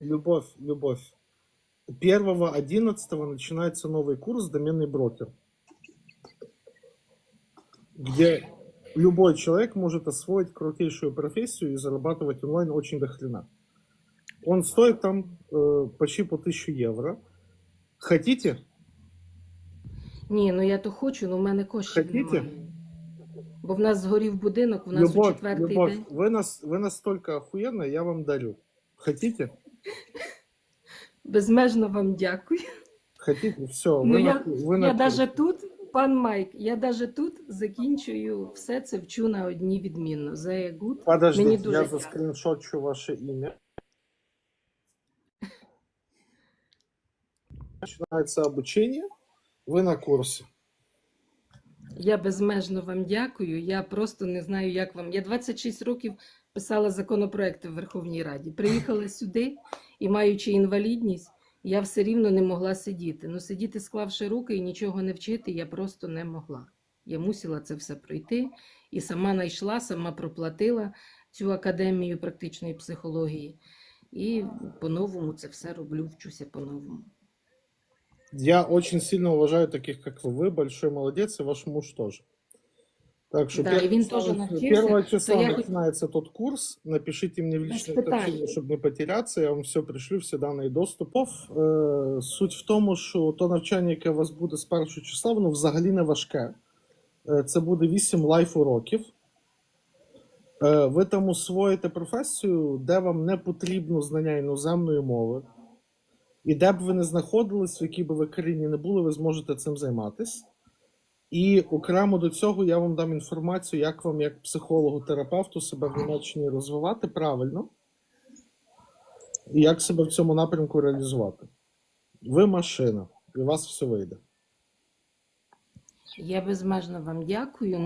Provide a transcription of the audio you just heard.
Любовь, любовь. 1.11 начинается новый курс «Доменный брокер», где любой человек может освоить крутейшую профессию и зарабатывать онлайн очень дохрена. Он стоит там э, почти по 1000 евро. Хотите? Ні, ну я то хочу, але в мене коштів Хотите? немає. Бо в нас згорів будинок, у нас у Любовь, четвертий любовь, день. вы, нас, вы настолько охуенно, я вам дарю. Хотите? Безмежно вам дякую. Хотите? Все, Ну, вы, я, на, вы на я курсе. даже тут, пан Майк, я даже тут закінчую все це вчу на одній відмінно. За good. Подождите, Мені дуже я дякую. заскриншотчу ваше имя. Начинается обучение. Вы на курсе. Я безмежно вам дякую. Я просто не знаю, як вам. Я 26 років писала законопроекти в Верховній Раді. Приїхала сюди і, маючи інвалідність, я все рівно не могла сидіти. Ну, сидіти, склавши руки і нічого не вчити, я просто не могла. Я мусила це все пройти і сама знайшла, сама проплатила цю академію практичної психології. І по-новому це все роблю, вчуся по-новому. Я очень сильно уважаю таких, как вы. Вы большой молодец, и ваш муж тоже. Так что Да, первого и Вин числа- тоже навчился, первого числа то я хоть- начинается тот курс. Напишите мне в Без личное питань. сообщение, чтобы не потеряться. Я вам все пришлю, всі дані доступів. Е, суть в тому, що то навчання, яке у вас буде з першого числа, воно взагалі не важке. Е, це буде 8 лайф уроків. Е, ви там усвоїте професію, де вам не потрібно знання іноземної мови. І де б ви не знаходились, в якій би ви країні не були, ви зможете цим займатися. І окремо до цього я вам дам інформацію, як вам, як психологу-терапевту, себе в Німеччині розвивати правильно, і як себе в цьому напрямку реалізувати. Ви машина, і у вас все вийде. Я безмежно вам дякую.